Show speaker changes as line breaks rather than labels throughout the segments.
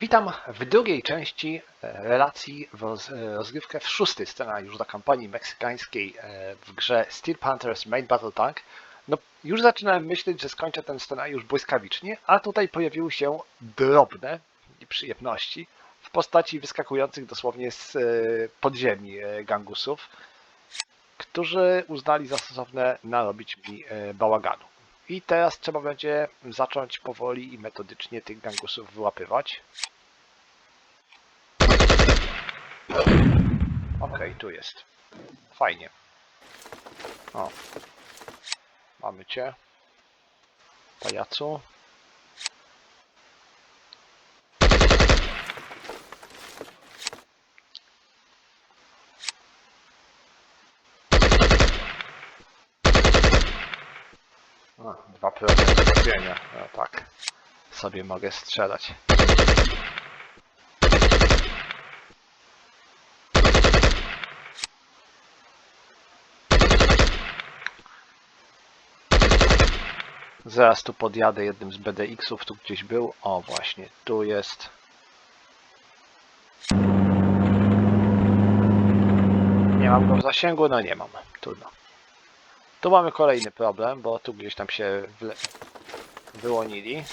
Witam w drugiej części e, relacji roz, e, rozgrywkę w szósty scenariusz dla kampanii meksykańskiej e, w grze Steel Panthers Main Battle Tank. No, już zaczynałem myśleć, że skończę ten scenariusz błyskawicznie, a tutaj pojawiły się drobne nieprzyjemności w postaci wyskakujących dosłownie z podziemi gangusów, którzy uznali za stosowne narobić mi bałaganu. I teraz trzeba będzie zacząć powoli i metodycznie tych gangusów wyłapywać. Okej, tu jest. Fajnie. O. Mamy cię. Pajacu. O, 2% trafienia. No tak. Sobie mogę strzelać. Zaraz tu podjadę jednym z BDX-ów, tu gdzieś był. O, właśnie, tu jest. Nie mam go w zasięgu? No nie mam. Trudno. Tu mamy kolejny problem, bo tu gdzieś tam się wyłonili.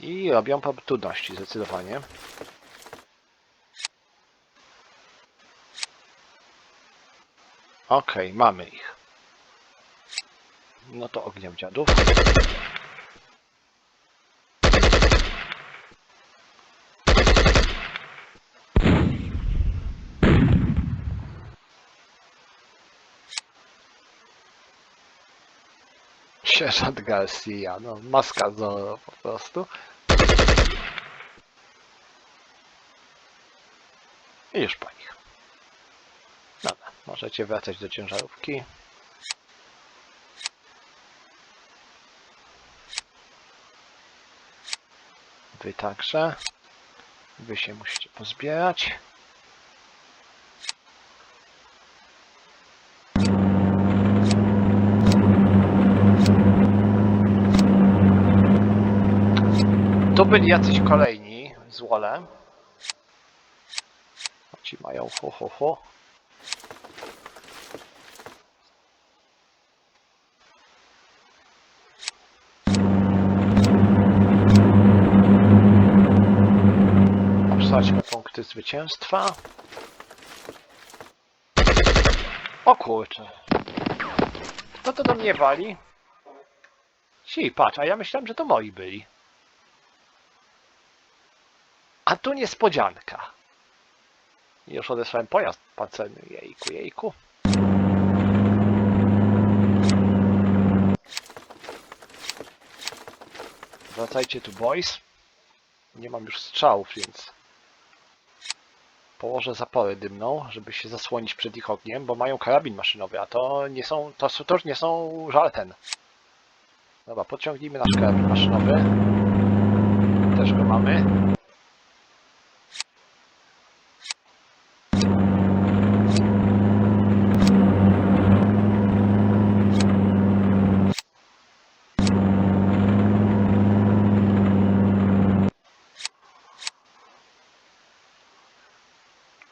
I robią trudności zdecydowanie. Okej, mamy ich. No to ogniam dziadów. Sierżant Garcia, no maska Zorro po prostu. I już po nich. Dobra, możecie wracać do ciężarówki. Wy także. Wy się musicie pozbierać. Tu byli jacyś kolejni z Wolem. Ci mają ho ho ho. Obsadźmy punkty zwycięstwa. O kurczę. Kto to do mnie wali? Si, patrz, a ja myślałem, że to moi byli. A tu niespodzianka. Już odesłałem pojazd pancerny. Jejku, jejku. Wracajcie tu, boys. Nie mam już strzałów, więc położę zaporę dymną, żeby się zasłonić przed ich ogniem, bo mają karabin maszynowy, a to nie są, to, to już nie są żarten. Dobra, podciągnijmy nasz karabin maszynowy. Też go mamy.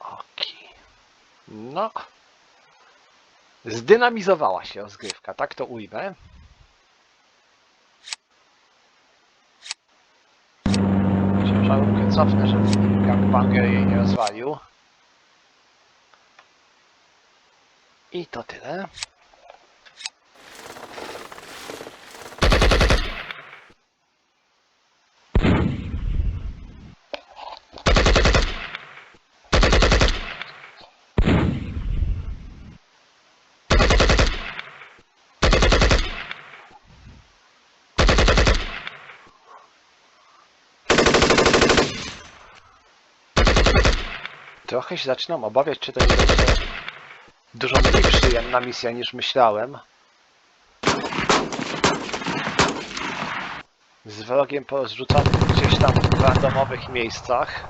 Oki. No. Zdynamizowała się rozgrywka, tak to ujmę. Ciężarówkę cofnę, żeby gangbanger jej nie rozwalił. I to tyle. Trochę się zaczynam obawiać, czy to nie będzie dużo mniej przyjemna misja niż myślałem. Z wrogiem porozrzucanym gdzieś tam w randomowych miejscach.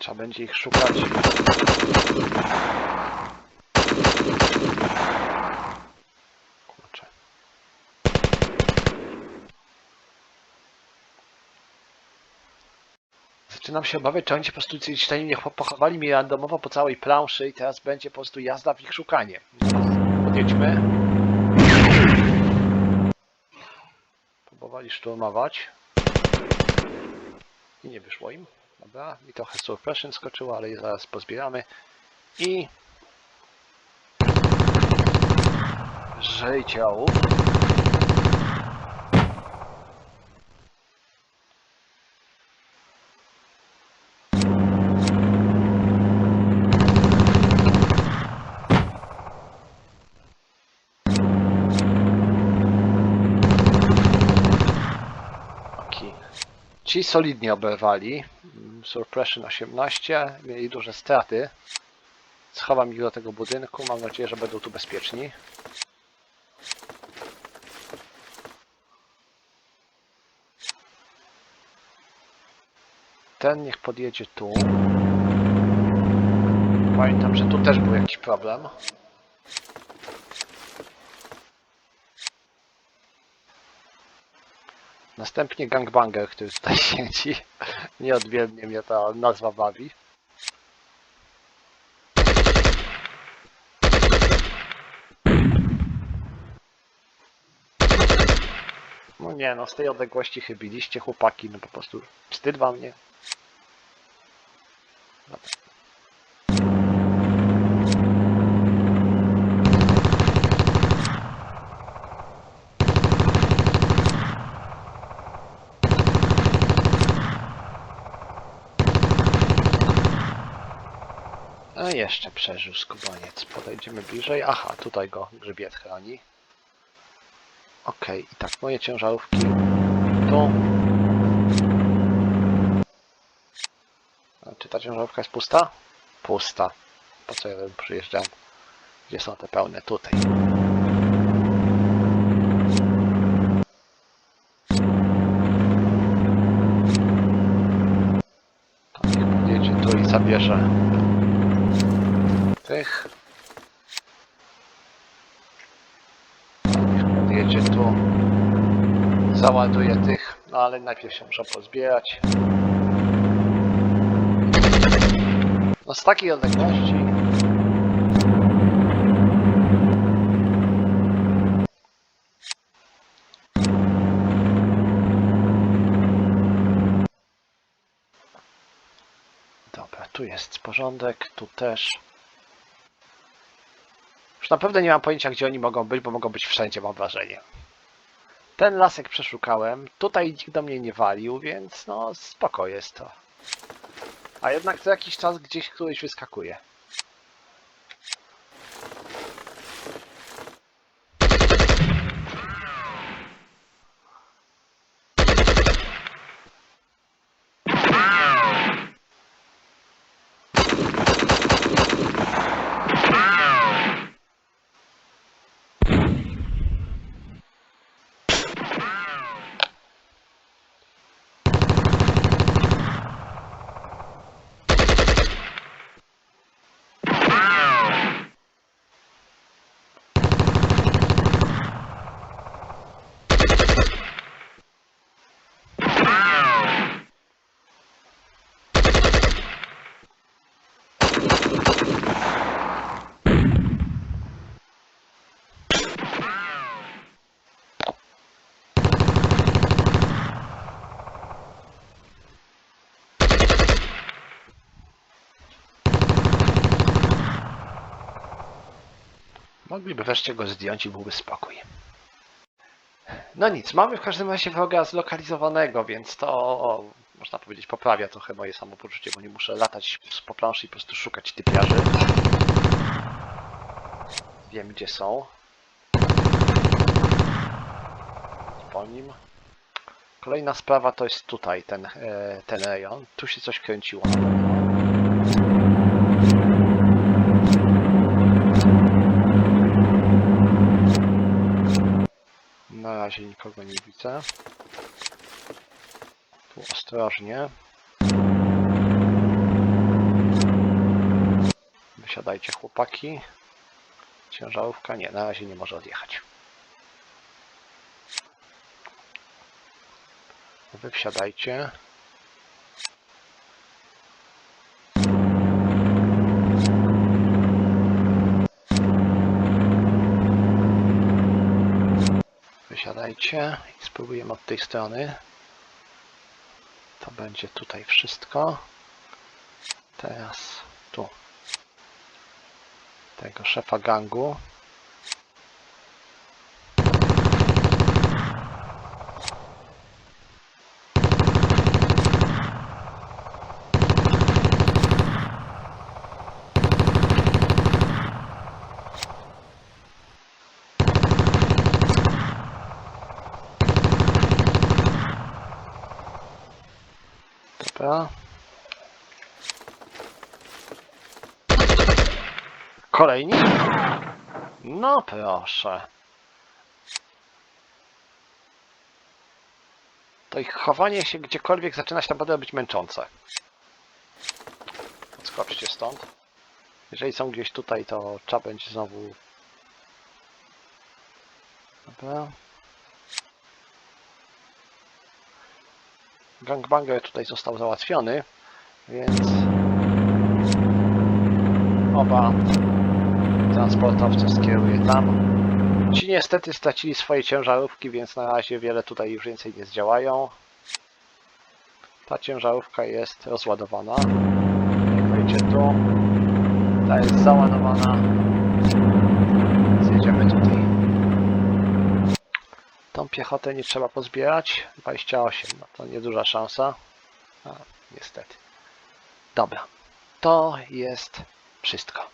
Trzeba będzie ich szukać. Kurczę. Zaczynam się obawiać, czy oni się po prostu gdzieś mnie pochowali mi randomowo po całej planszy i teraz będzie po prostu jazda w ich szukanie. Podjedźmy. Próbowali szturmować. I nie wyszło im. Dobra, mi trochę suppression skoczyło, ale zaraz pozbieramy. I... Żyj ciałów. Ci solidnie oberwali. Suppression 18, mieli duże straty. Schowam ich do tego budynku, mam nadzieję, że będą tu bezpieczni. Ten niech podjedzie tu. Pamiętam, że tu też był jakiś problem. Następnie gangbanger, który tutaj siedzi. Nieodmiennie mnie ta nazwa bawi. No nie no, z tej odległości chybiliście chłopaki, no po prostu wstyd wam nie. Dobra. Jeszcze przeżył skubaniec. Podejdziemy bliżej. Aha, tutaj go grzybiet chroni. Okej, i tak, moje ciężarówki tu. Czy ta ciężarówka jest pusta? Pusta. Po co ja tam przyjeżdżam? Gdzie są te pełne? Tutaj. To niech podjedzie tu i zabierze tych. Niech tu. Załaduje tych, no ale najpierw się muszę pozbierać. No z takiej odległości. Tu jest porządek, tu też. Już naprawdę nie mam pojęcia, gdzie oni mogą być, bo mogą być wszędzie, mam wrażenie. Ten lasek przeszukałem, tutaj nikt do mnie nie walił, więc no spoko jest to. A jednak co jakiś czas gdzieś któryś wyskakuje. Mogliby wreszcie go zdjąć i byłby spokój. No nic, mamy w każdym razie wroga zlokalizowanego, więc to można powiedzieć poprawia trochę moje samopoczucie, bo nie muszę latać po planszy i po prostu szukać typiarzy. Wiem gdzie są. Po nim. Kolejna sprawa to jest tutaj, ten, e, ten rejon. Tu się coś kręciło razie nikogo nie widzę. Tu ostrożnie. Wysiadajcie chłopaki. Ciężarówka nie, na razie nie może odjechać. Wy wsiadajcie. I spróbujemy od tej strony. To będzie tutaj wszystko. Teraz tu. Tego szefa gangu. Dobra. Kolejni? No proszę. To ich chowanie się gdziekolwiek zaczyna się naprawdę być męczące. Odskoczcie stąd. Jeżeli są gdzieś tutaj, to trzeba będzie znowu... Dobra. Gangbanger tutaj został załatwiony, więc oba transportowce skieruję tam. Ci niestety stracili swoje ciężarówki, więc na razie wiele tutaj już więcej nie zdziałają. Ta ciężarówka jest rozładowana. Niech wejdzie tu. Ta jest załadowana. Piechotę nie trzeba pozbierać. 28, no to nieduża szansa. A, niestety. Dobra. To jest wszystko.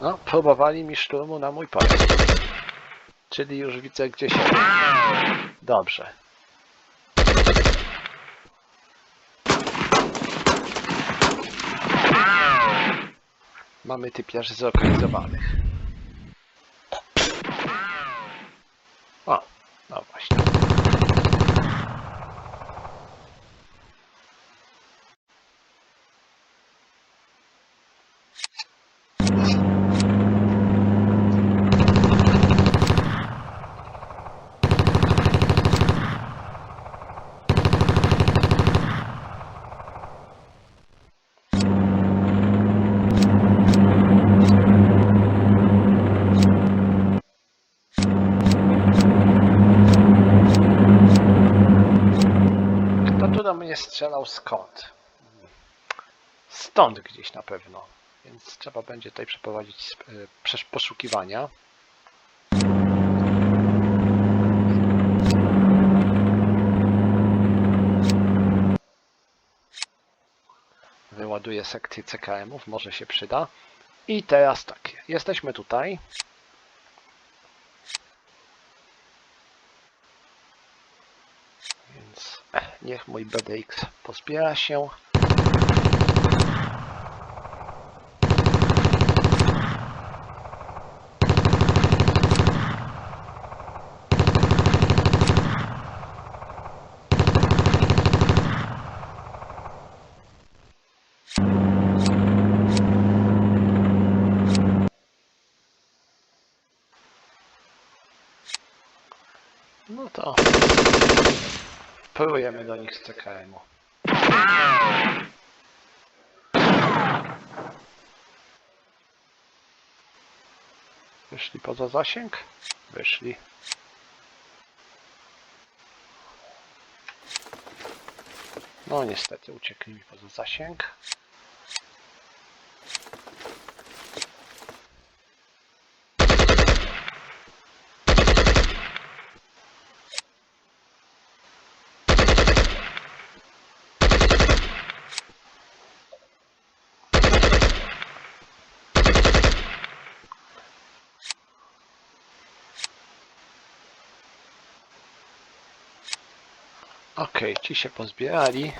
No, próbowali mi szturmu na mój pojazd. Czyli już widzę gdzie się. Dobrze. Mamy typiarzy zlokalizowanych. O, no właśnie. Kto tu do mnie strzelał skąd? Stąd gdzieś na pewno. Więc trzeba będzie tutaj przeprowadzić e, poszukiwania. Wyładuję sekcję CKM-ów, może się przyda. I teraz tak, jesteśmy tutaj. Więc niech mój BDX pozbiera się. No to próbujemy do CKM-u. Wyszli poza zasięg? Wyszli. No niestety uciekli mi poza zasięg. Okej, ci się pozbierali.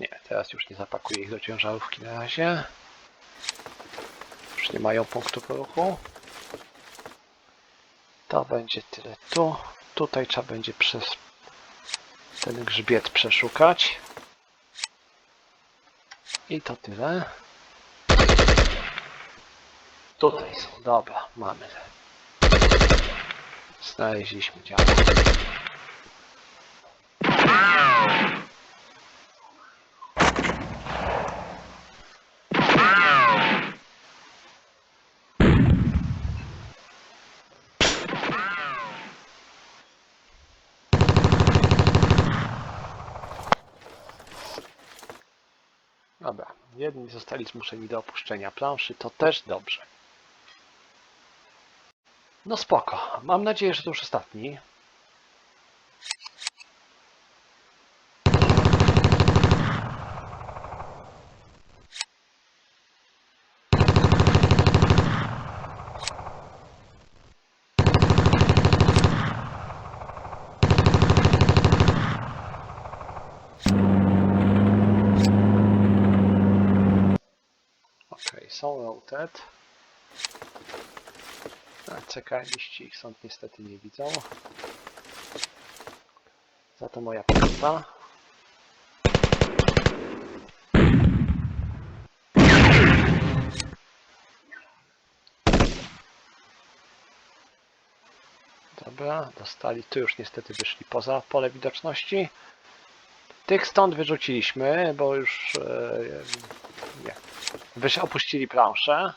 Nie, teraz już nie zapakuję ich do ciężarówki na razie. Już nie mają punktu poruchu. To będzie tyle tu. Tutaj trzeba będzie przez ten grzbiet przeszukać. I to tyle. Tutaj są, dobra, mamy. Znaleźliśmy działa. Dobra, jedni zostali zmuszeni do opuszczenia planszy, to też dobrze. No spoko, mam nadzieję, że to już ostatni. Okej, routed. A ich sąd niestety nie widzą. Za to moja piąta. Dobra, dostali. Tu już niestety wyszli poza pole widoczności. Tych stąd wyrzuciliśmy, bo już e, nie. Wyś opuścili planszę.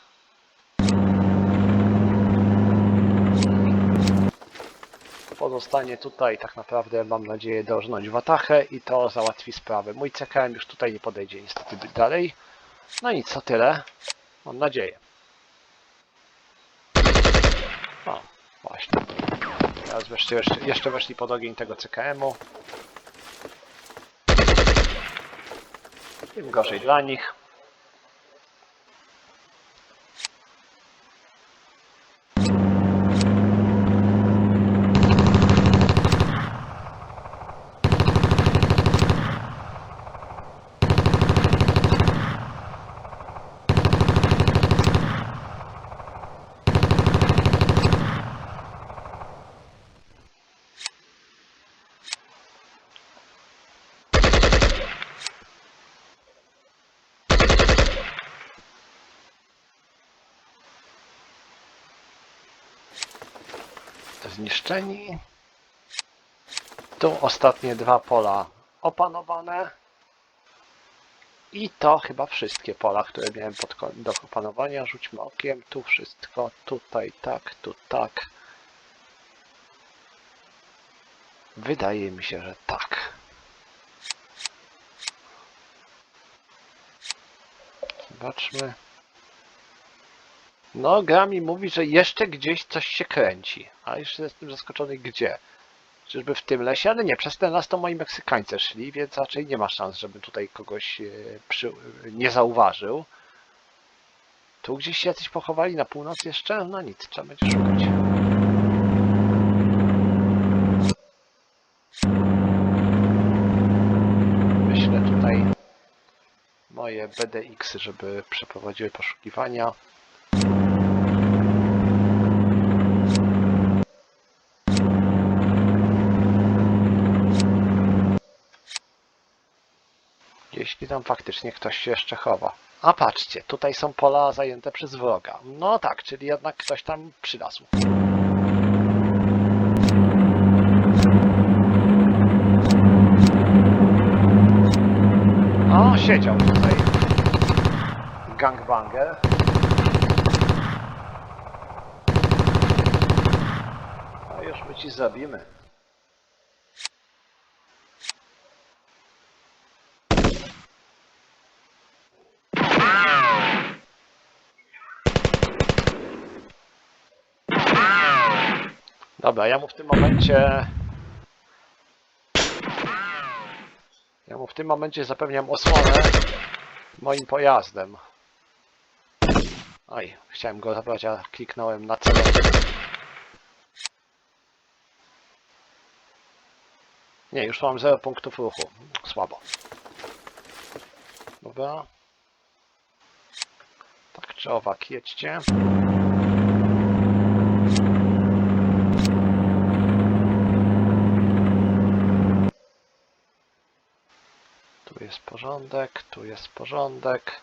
Pozostanie tutaj tak naprawdę mam nadzieję dorżnąć watachę i to załatwi sprawę. Mój CKM już tutaj nie podejdzie niestety dalej. No i co tyle. Mam nadzieję. O, właśnie. Teraz wreszcie, jeszcze, jeszcze weszli pod ogień tego CKM-u. Tym gorzej dla nich. Tu ostatnie dwa pola opanowane. I to chyba wszystkie pola, które miałem pod, do opanowania. Rzućmy okiem. Tu wszystko. Tutaj tak, tu tak. Wydaje mi się, że tak. Zobaczmy. No, gra mi mówi, że jeszcze gdzieś coś się kręci. A jeszcze jestem zaskoczony gdzie. Czyżby w tym lesie? Ale nie, przez ten las to moi Meksykańcy szli, więc raczej nie ma szans, żeby tutaj kogoś e, przy, nie zauważył. Tu gdzieś się jacyś pochowali na północ jeszcze? No nic, trzeba będzie szukać. Myślę tutaj moje BDX, żeby przeprowadziły poszukiwania. Jeśli tam faktycznie ktoś się jeszcze chowa. A patrzcie, tutaj są pola zajęte przez wroga. No tak, czyli jednak ktoś tam przylazł. O, siedział tutaj. Gangbanger. A już my ci zabijemy. Dobra, ja mu w tym momencie... Ja mu w tym momencie zapewniam osłonę moim pojazdem. Oj, chciałem go zabrać, a kliknąłem na celownik. Nie, już mam 0 punktów ruchu. Słabo. Dobra. Tak czy owak, jedźcie. Jest porządek, tu jest porządek.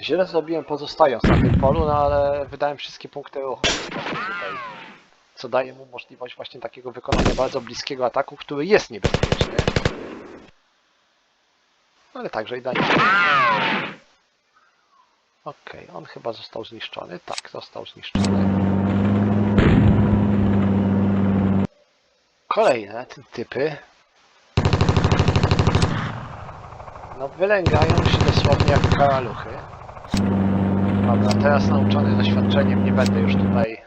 Źle zrobiłem pozostając na tym polu, no ale wydałem wszystkie punkty ruchu co daje mu możliwość właśnie takiego wykonania bardzo bliskiego ataku, który jest niebezpieczny. Ale także i daje. Okej, on chyba został zniszczony. Tak, został zniszczony. Kolejne ty- typy. No wylęgają się dosłownie jak karaluchy. Dobra, teraz nauczony doświadczeniem nie będę już tutaj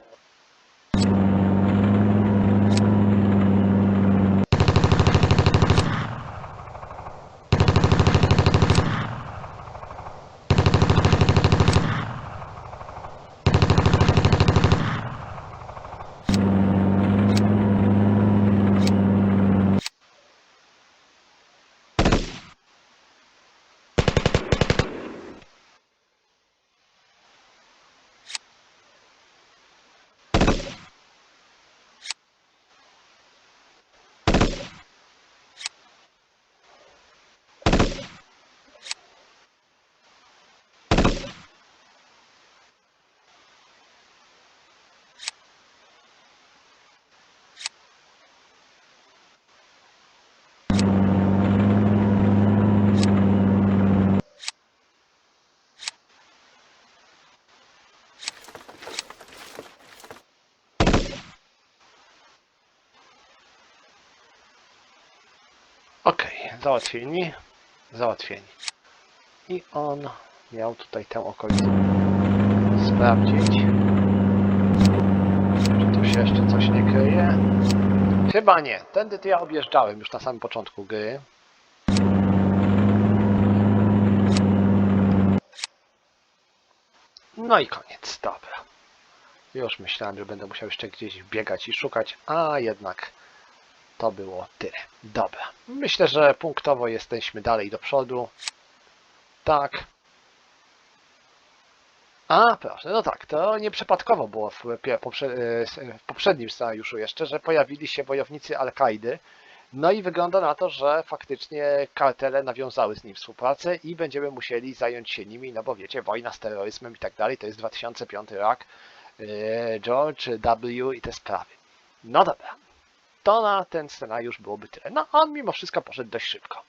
Okej, załatwieni. Załatwieni. I on miał tutaj tę okolicę sprawdzić. Czy tu się jeszcze coś nie kryje? Chyba nie. Tędy to ja objeżdżałem już na samym początku gry. No i koniec, dobra. Już myślałem, że będę musiał jeszcze gdzieś biegać i szukać, a jednak to było tyle. Dobra. Myślę, że punktowo jesteśmy dalej do przodu. Tak. A, proszę, no tak, to nieprzypadkowo było poprze e, w poprzednim scenariuszu jeszcze, że pojawili się wojownicy Al-Kaidy. No i wygląda na to, że faktycznie kartele nawiązały z nim współpracę i będziemy musieli zająć się nimi, no bo wiecie, wojna z terroryzmem i tak dalej, to jest 2005 rok, e, George W. i te sprawy. No dobra, to na ten scenariusz byłoby tyle. No, a on mimo wszystko poszedł dość szybko.